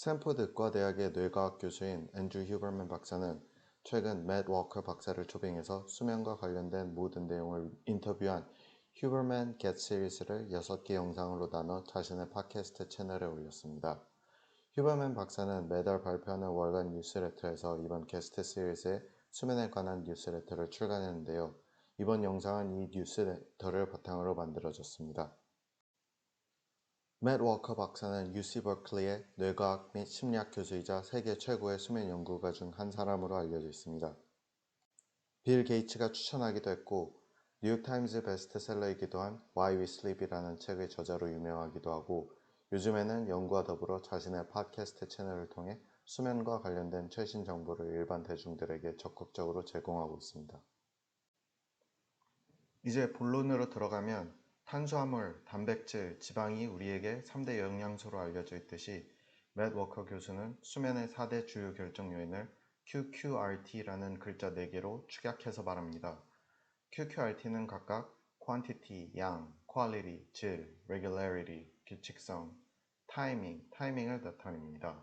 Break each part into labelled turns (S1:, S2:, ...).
S1: 스탠포드 의과대학의 뇌과학 교수인 앤드류 휴버맨 박사는 최근 맷 워커 박사를 초빙해서 수면과 관련된 모든 내용을 인터뷰한 휴버맨 겟 시리즈를 6개 영상으로 나눠 자신의 팟캐스트 채널에 올렸습니다. 휴버맨 박사는 매달 발표하는 월간 뉴스레터에서 이번 게스트 시리즈에 수면에 관한 뉴스레터를 출간했는데요. 이번 영상은 이 뉴스레터를 바탕으로 만들어졌습니다. 맷 워커 박사는 UC 버클리의 뇌과학 및 심리학 교수이자 세계 최고의 수면 연구가 중 한 사람으로 알려져 있습니다. 빌 게이츠가 추천하기도 했고 뉴욕타임즈 베스트셀러이기도 한 Why We Sleep이라는 책의 저자로 유명하기도 하고 요즘에는 연구와 더불어 자신의 팟캐스트 채널을 통해 수면과 관련된 최신 정보를 일반 대중들에게 적극적으로 제공하고 있습니다. 이제 본론으로 들어가면 탄수화물, 단백질, 지방이 우리에게 3대 영양소로 알려져 있듯이 맷 워커 교수는 수면의 4대 주요 결정 요인을 QQRT라는 글자 4개로 축약해서 말합니다. QQRT는 각각 quantity, 양, quality, 질, regularity, 규칙성, 타이밍, 타이밍을 나타냅니다.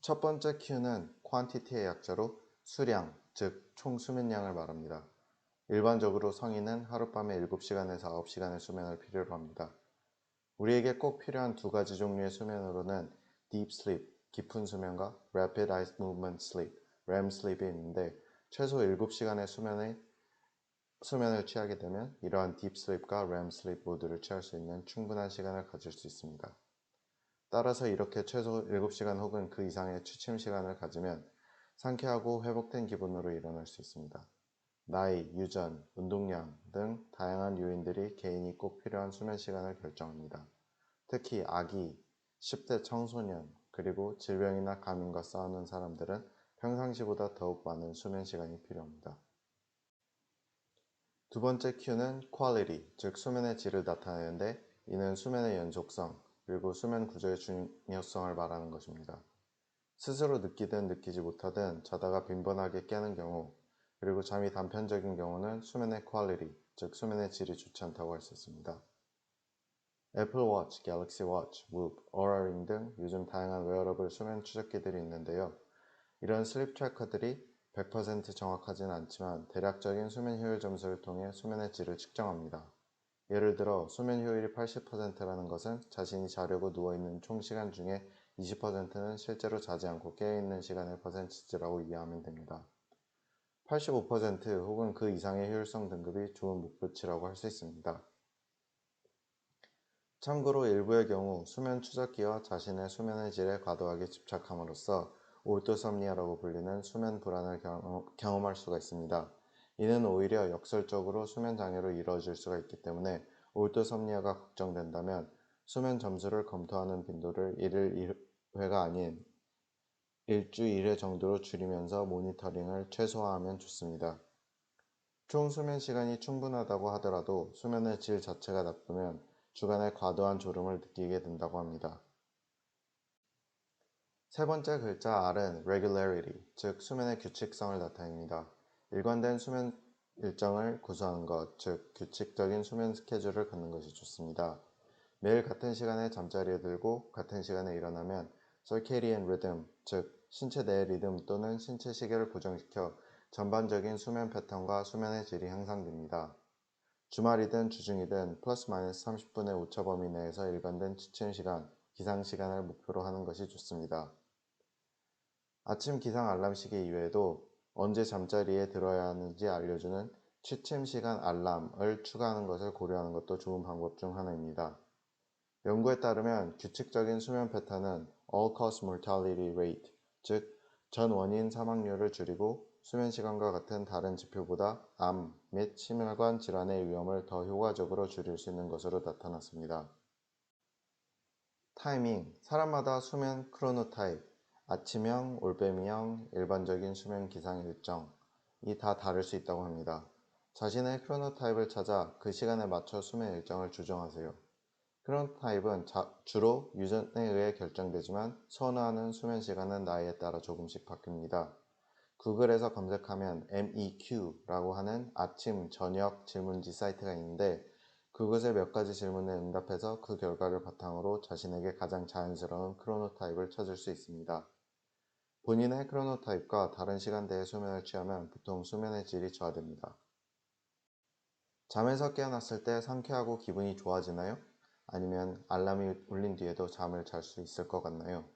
S1: 첫 번째 Q는 quantity의 약자로 수량, 즉 총 수면량을 말합니다. 일반적으로 성인은 하룻밤에 7시간에서 9시간의 수면을 필요로 합니다. 우리에게 꼭 필요한 두 가지 종류의 수면으로는 deep sleep, 깊은 수면과 rapid eye movement sleep, REM sleep이 있는데 최소 7시간의 수면의 수면을 취하게 되면 이러한 deep sleep과 REM sleep 모두를 취할 수 있는 충분한 시간을 가질 수 있습니다. 따라서 이렇게 최소 7시간 혹은 그 이상의 취침 시간을 가지면 상쾌하고 회복된 기분으로 일어날 수 있습니다. 나이, 유전, 운동량 등 다양한 요인들이 개인이 꼭 필요한 수면 시간을 결정합니다. 특히 아기, 10대 청소년, 그리고 질병이나 감염과 싸우는 사람들은 평상시보다 더욱 많은 수면 시간이 필요합니다. 두 번째 Q는 quality, 즉 수면의 질을 나타내는데 이는 수면의 연속성, 그리고 수면 구조의 중요성을 말하는 것입니다. 스스로 느끼든 느끼지 못하든 자다가 빈번하게 깨는 경우 그리고 잠이 단편적인 경우는 수면의 퀄리티, 즉 수면의 질이 좋지 않다고 할 수 있습니다. 애플 워치, 갤럭시 워치, 룹, 어라링 등 요즘 다양한 웨어러블 수면 추적기들이 있는데요. 이런 슬립 트래커들이 100% 정확하진 않지만 대략적인 수면 효율 점수를 통해 수면의 질을 측정합니다. 예를 들어 수면 효율이 80%라는 것은 자신이 자려고 누워있는 총 시간 중에 20%는 실제로 자지 않고 깨어있는 시간의 퍼센티지라고 이해하면 됩니다. 85% 혹은 그 이상의 효율성 등급이 좋은 목표치라고 할 수 있습니다. 참고로 일부의 경우 수면 추적기와 자신의 수면의 질에 과도하게 집착함으로써 올토섬니아라고 불리는 수면 불안을 경험, 할 수가 있습니다. 이는 오히려 역설적으로 수면 장애로 이루어질 수가 있기 때문에 올토섬니아가 걱정된다면 수면 점수를 검토하는 빈도를 1일 1회가 아닌 일주일회 정도로 줄이면서 모니터링을 최소화하면 좋습니다. 총 수면 시간이 충분하다고 하더라도 수면의 질 자체가 나쁘면 주간에 과도한 졸음을 느끼게 된다고 합니다. 세 번째 글자 R은 regularity, 즉 수면의 규칙성을 나타냅니다. 일관된 수면 일정을 구수하는 것, 즉 규칙적인 수면 스케줄을 갖는 것이 좋습니다. 매일 같은 시간에 잠자리에 들고 같은 시간에 일어나면 circadian rhythm, 즉 신체 내 리듬 또는 신체 시계를 고정시켜 전반적인 수면 패턴과 수면의 질이 향상됩니다. 주말이든 주중이든 플러스 마이너스 30분의 오차 범위 내에서 일관된 취침 시간, 기상 시간을 목표로 하는 것이 좋습니다. 아침 기상 알람 시계 이외에도 언제 잠자리에 들어야 하는지 알려주는 취침 시간 알람을 추가하는 것을 고려하는 것도 좋은 방법 중 하나입니다. 연구에 따르면 규칙적인 수면 패턴은 all-cause mortality rate, 즉 전 원인 사망률을 줄이고 수면 시간과 같은 다른 지표보다 암 및 심혈관 질환의 위험을 더 효과적으로 줄일 수 있는 것으로 나타났습니다. 타이밍, 사람마다 수면 크로노타입, 아침형, 올빼미형, 일반적인 수면 기상 일정 이 다 다를 수 있다고 합니다. 자신의 크로노타입을 찾아 그 시간에 맞춰 수면 일정을 조정하세요. 크로노타입은 주로 유전에 의해 결정되지만 선호하는 수면 시간은 나이에 따라 조금씩 바뀝니다. 구글에서 검색하면 MEQ라고 하는 아침, 저녁 질문지 사이트가 있는데 그것의 몇 가지 질문에 응답해서 그 결과를 바탕으로 자신에게 가장 자연스러운 크로노타입을 찾을 수 있습니다. 본인의 크로노타입과 다른 시간대에 수면을 취하면 보통 수면의 질이 저하됩니다. 잠에서 깨어났을 때 상쾌하고 기분이 좋아지나요? 아니면 알람이 울린 뒤에도 잠을 잘 수 있을 것 같나요?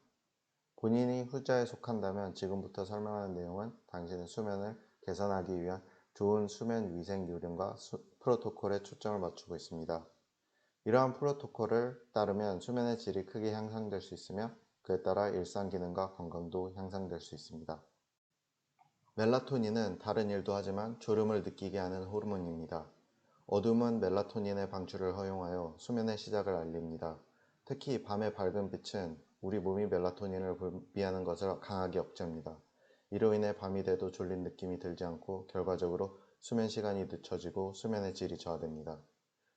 S1: 본인이 후자에 속한다면 지금부터 설명하는 내용은 당신의 수면을 개선하기 위한 좋은 수면 위생 요령과 수, 프로토콜에 초점을 맞추고 있습니다. 이러한 프로토콜을 따르면 수면의 질이 크게 향상될 수 있으며 그에 따라 일상 기능과 건강도 향상될 수 있습니다. 멜라토닌은 다른 일도 하지만 졸음을 느끼게 하는 호르몬입니다. 어둠은 멜라토닌의 방출을 허용하여 수면의 시작을 알립니다. 특히 밤의 밝은 빛은 우리 몸이 멜라토닌을 분비하는 것을 강하게 억제합니다. 이로 인해 밤이 돼도 졸린 느낌이 들지 않고 결과적으로 수면 시간이 늦춰지고 수면의 질이 저하됩니다.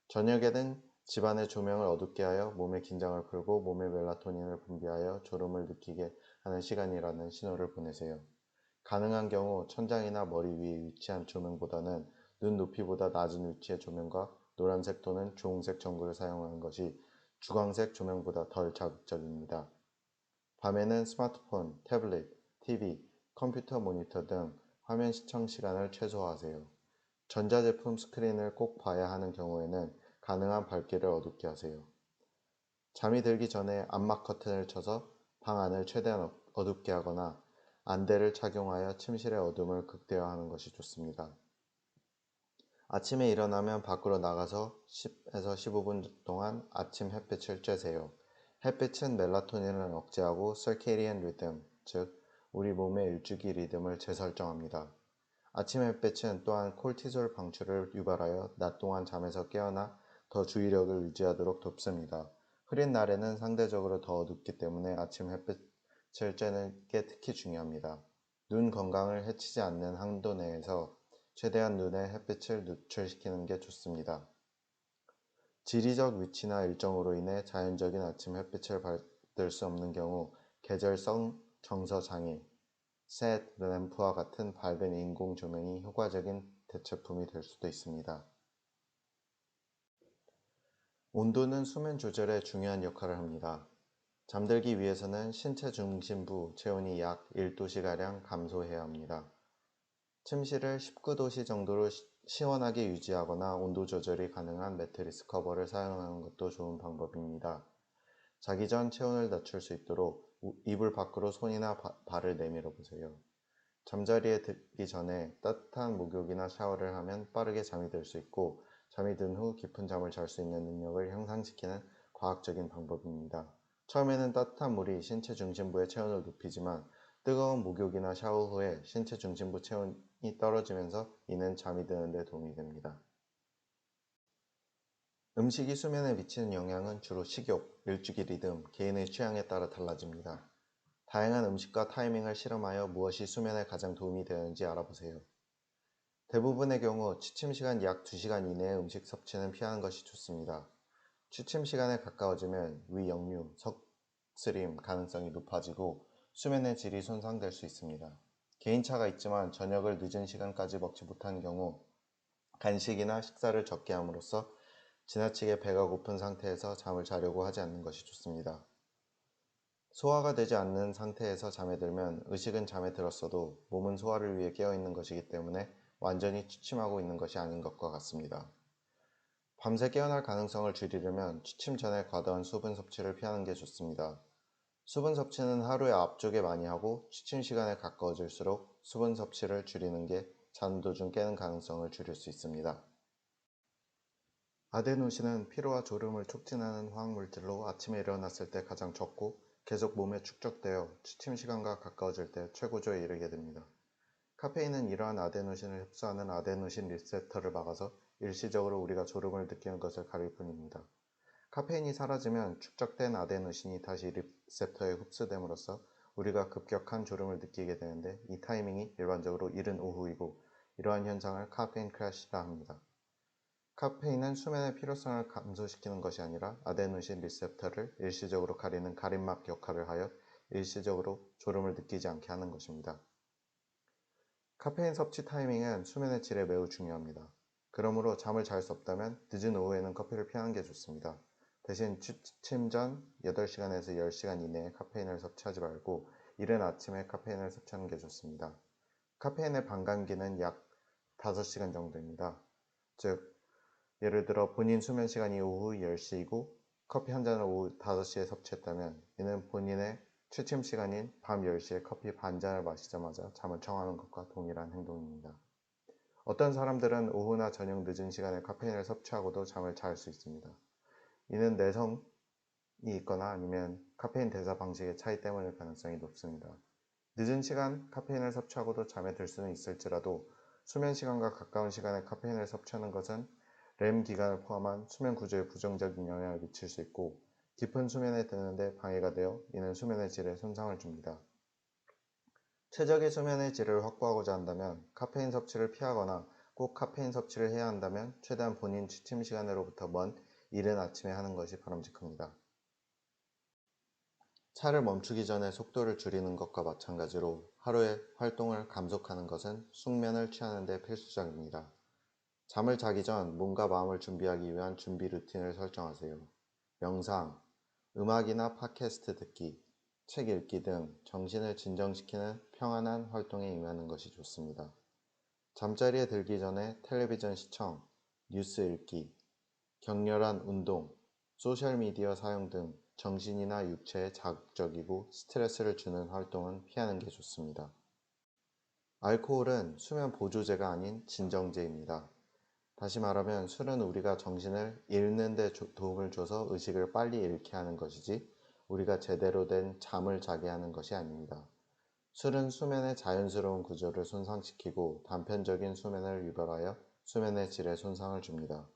S1: 저녁에는 집안의 조명을 어둡게 하여 몸의 긴장을 풀고 몸의 멜라토닌을 분비하여 졸음을 느끼게 하는 시간이라는 신호를 보내세요. 가능한 경우 천장이나 머리 위에 위치한 조명보다는 눈 높이보다 낮은 위치의 조명과 노란색 또는 주홍색 전구를 사용하는 것이 주광색 조명보다 덜 자극적입니다. 밤에는 스마트폰, 태블릿, TV, 컴퓨터 모니터 등 화면 시청 시간을 최소화하세요. 전자제품 스크린을 꼭 봐야 하는 경우에는 가능한 밝기를 어둡게 하세요. 잠이 들기 전에 암막 커튼을 쳐서 방 안을 최대한 어둡게 하거나 안대를 착용하여 침실의 어둠을 극대화하는 것이 좋습니다. 아침에 일어나면 밖으로 나가서 10에서 15분 동안 아침 햇빛을 쬐세요. 햇빛은 멜라토닌을 억제하고 서케리안 리듬, 즉 우리 몸의 일주기 리듬을 재설정합니다. 아침 햇빛은 또한 콜티졸 방출을 유발하여 낮 동안 잠에서 깨어나 더 주의력을 유지하도록 돕습니다. 흐린 날에는 상대적으로 더 어둡기 때문에 아침 햇빛을 쬐는 게 특히 중요합니다. 눈 건강을 해치지 않는 한도 내에서 최대한 눈에 햇빛을 노출시키는 게 좋습니다. 지리적 위치나 일정으로 인해 자연적인 아침 햇빛을 받을 수 없는 경우 계절성 정서 장애, 셋 램프와 같은 밝은 인공 조명이 효과적인 대체품이 될 수도 있습니다. 온도는 수면 조절에 중요한 역할을 합니다. 잠들기 위해서는 신체 중심부 체온이 약 1도씨가량 감소해야 합니다. 침실을 19도씨 정도로 시원하게 유지하거나 온도 조절이 가능한 매트리스 커버를 사용하는 것도 좋은 방법입니다. 자기 전 체온을 낮출 수 있도록 이불 밖으로 손이나 바, 발을 내밀어 보세요. 잠자리에 들기 전에 따뜻한 목욕이나 샤워를 하면 빠르게 잠이 들 수 있고 잠이 든 후 깊은 잠을 잘 수 있는 능력을 향상시키는 과학적인 방법입니다. 처음에는 따뜻한 물이 신체 중심부의 체온을 높이지만 뜨거운 목욕이나 샤워 후에 신체 중심부 체온이 떨어지면서 이는 잠이 드는 데 도움이 됩니다. 음식이 수면에 미치는 영향은 주로 식욕, 일주기 리듬, 개인의 취향에 따라 달라집니다. 다양한 음식과 타이밍을 실험하여 무엇이 수면에 가장 도움이 되는지 알아보세요. 대부분의 경우 취침 시간 약 2시간 이내의 음식 섭취는 피하는 것이 좋습니다. 취침 시간에 가까워지면 위 역류, 석쓰림 가능성이 높아지고 수면의 질이 손상될 수 있습니다. 개인차가 있지만 저녁을 늦은 시간까지 먹지 못한 경우 간식이나 식사를 적게 함으로써 지나치게 배가 고픈 상태에서 잠을 자려고 하지 않는 것이 좋습니다. 소화가 되지 않는 상태에서 잠에 들면 의식은 잠에 들었어도 몸은 소화를 위해 깨어 있는 것이기 때문에 완전히 취침하고 있는 것이 아닌 것과 같습니다. 밤새 깨어날 가능성을 줄이려면 취침 전에 과도한 수분 섭취를 피하는 게 좋습니다. 수분 섭취는 하루에 앞쪽에 많이 하고 취침 시간에 가까워질수록 수분 섭취를 줄이는 게잠 도중 깨는 가능성을 줄일 수 있습니다. 아데노신은 피로와 졸음을 촉진하는 화학물질로 아침에 일어났을 때 가장 적고 계속 몸에 축적되어 취침 시간과 가까워질 때 최고조에 이르게 됩니다. 카페인은 이러한 아데노신을 흡수하는 아데노신 리셉터를 막아서 일시적으로 우리가 졸음을 느끼는 것을 가릴 뿐입니다. 카페인이 사라지면 축적된 아데노신이 다시 리셉터에 흡수됨으로써 우리가 급격한 졸음을 느끼게 되는데 이 타이밍이 일반적으로 이른 오후이고 이러한 현상을 카페인 크래시라 합니다. 카페인은 수면의 필요성을 감소시키는 것이 아니라 아데노신 리셉터를 일시적으로 가리는 가림막 역할을 하여 일시적으로 졸음을 느끼지 않게 하는 것입니다. 카페인 섭취 타이밍은 수면의 질에 매우 중요합니다. 그러므로 잠을 잘 수 없다면 늦은 오후에는 커피를 피하는 게 좋습니다. 대신 취침 전 8시간에서 10시간 이내에 카페인을 섭취하지 말고 이른 아침에 카페인을 섭취하는 게 좋습니다. 카페인의 반감기는 약 5시간 정도입니다. 즉, 예를 들어 본인 수면 시간이 오후 10시이고 커피 한 잔을 오후 5시에 섭취했다면 이는 본인의 취침 시간인 밤 10시에 커피 반 잔을 마시자마자 잠을 청하는 것과 동일한 행동입니다. 어떤 사람들은 오후나 저녁 늦은 시간에 카페인을 섭취하고도 잠을 잘 수 있습니다. 이는 내성이 있거나 아니면 카페인 대사 방식의 차이 때문일 가능성이 높습니다. 늦은 시간 카페인을 섭취하고도 잠에 들 수는 있을지라도 수면 시간과 가까운 시간에 카페인을 섭취하는 것은 렘 기간을 포함한 수면 구조에 부정적인 영향을 미칠 수 있고 깊은 수면에 드는데 방해가 되어 이는 수면의 질에 손상을 줍니다. 최적의 수면의 질을 확보하고자 한다면 카페인 섭취를 피하거나 꼭 카페인 섭취를 해야 한다면 최대한 본인 취침 시간으로부터 먼 이른 아침에 하는 것이 바람직합니다. 차를 멈추기 전에 속도를 줄이는 것과 마찬가지로 하루의 활동을 감속하는 것은 숙면을 취하는 데 필수적입니다. 잠을 자기 전 몸과 마음을 준비하기 위한 준비 루틴을 설정하세요. 명상, 음악이나 팟캐스트 듣기, 책 읽기 등 정신을 진정시키는 평안한 활동에 임하는 것이 좋습니다. 잠자리에 들기 전에 텔레비전 시청, 뉴스 읽기, 격렬한 운동, 소셜미디어 사용 등 정신이나 육체에 자극적이고 스트레스를 주는 활동은 피하는 게 좋습니다. 알코올은 수면 보조제가 아닌 진정제입니다. 다시 말하면 술은 우리가 정신을 잃는 데 도움을 줘서 의식을 빨리 잃게 하는 것이지 우리가 제대로 된 잠을 자게 하는 것이 아닙니다. 술은 수면의 자연스러운 구조를 손상시키고 단편적인 수면을 유발하여 수면의 질에 손상을 줍니다.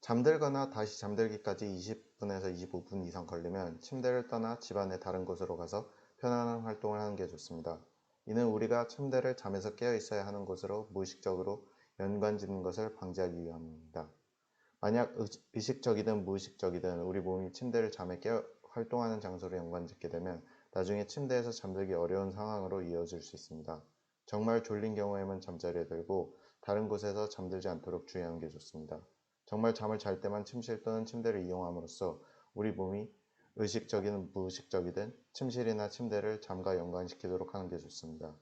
S1: 잠들거나 다시 잠들기까지 20분에서 25분 이상 걸리면 침대를 떠나 집안의 다른 곳으로 가서 편안한 활동을 하는 게 좋습니다. 이는 우리가 침대를 잠에서 깨어 있어야 하는 곳으로 무의식적으로 연관 짓는 것을 방지하기 위함입니다. 만약 의식적이든 무의식적이든 우리 몸이 침대를 잠에 깨어 활동하는 장소로 연관 짓게 되면 나중에 침대에서 잠들기 어려운 상황으로 이어질 수 있습니다. 정말 졸린 경우에만 잠자리에 들고 다른 곳에서 잠들지 않도록 주의하는 게 좋습니다. 정말 잠을 잘 때만 침실 또는 침대를 이용함으로써 우리 몸이 의식적이든 무의식적이든 침실이나 침대를 잠과 연관시키도록 하는 게 좋습니다.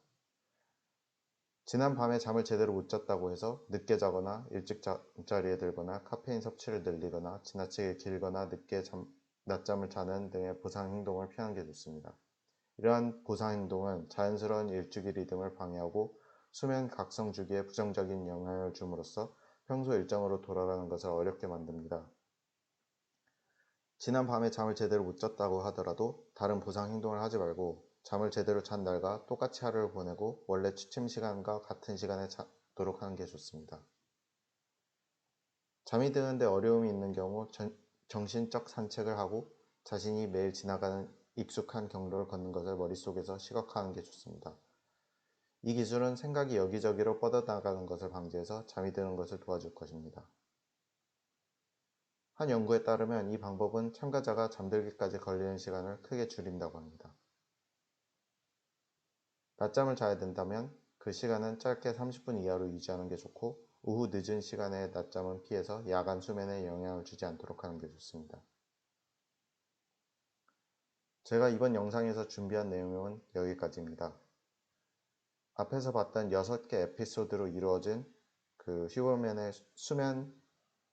S1: 지난 밤에 잠을 제대로 못 잤다고 해서 늦게 자거나 일찍 잠자리에 들거나 카페인 섭취를 늘리거나 지나치게 길거나 늦게 잠, 낮잠을 자는 등의 보상 행동을 피하는 게 좋습니다. 이러한 보상 행동은 자연스러운 일주기 리듬을 방해하고 수면 각성 주기에 부정적인 영향을 줌으로써 평소 일정으로 돌아가는 것을 어렵게 만듭니다. 지난 밤에 잠을 제대로 못 잤다고 하더라도 다른 보상 행동을 하지 말고 잠을 제대로 잔 날과 똑같이 하루를 보내고 원래 취침 시간과 같은 시간에 자도록 하는 게 좋습니다. 잠이 드는데 어려움이 있는 경우 정신적 산책을 하고 자신이 매일 지나가는 익숙한 경로를 걷는 것을 머릿속에서 시각화하는 게 좋습니다. 이 기술은 생각이 여기저기로 뻗어나가는 것을 방지해서 잠이 드는 것을 도와줄 것입니다. 한 연구에 따르면 이 방법은 참가자가 잠들기까지 걸리는 시간을 크게 줄인다고 합니다. 낮잠을 자야 된다면 그 시간은 짧게 30분 이하로 유지하는 게 좋고 오후 늦은 시간에 낮잠은 피해서 야간 수면에 영향을 주지 않도록 하는 게 좋습니다. 제가 이번 영상에서 준비한 내용은 여기까지입니다. 앞에서 봤던 6개 에피소드로 이루어진 그 휴버맨의 수면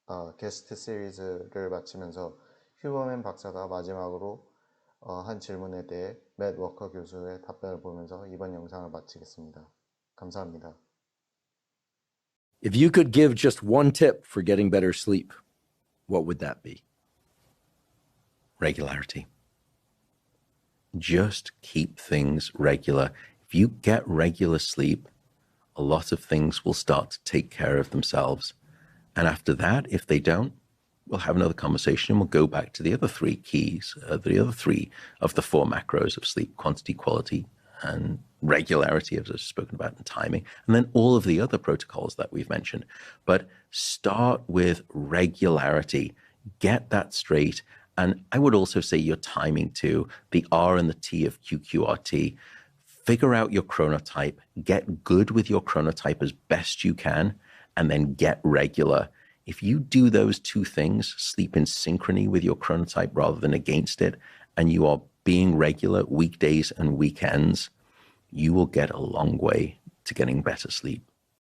S1: 어, 게스트 시리즈를 마치면서 휴버맨 박사가 마지막으로 어, 한 질문에 대해 맷 워커 교수의 답변을 보면서 이번 영상을 마치겠습니다. 감사합니다.
S2: If you could give just one tip for getting better sleep, what would that be? Regularity. Just keep things regular. If you get regular sleep, a lot of things will start to take care of themselves. And after that, if they don't, we'll have another conversation and we'll go back to the other three keys, uh, the other three of the four macros of sleep quantity, quality, and regularity, as I've spoken about, and timing, and then all of the other protocols that we've mentioned. But start with regularity, get that straight. And I would also say your timing too, the R and the T of QQRT. Figure out your chronotype, get good with your chronotype as best you can, and then get regular. If you do those two things, sleep in synchrony with your chronotype rather than against it, and you are being regular weekdays and weekends, you will get a long way to getting better sleep.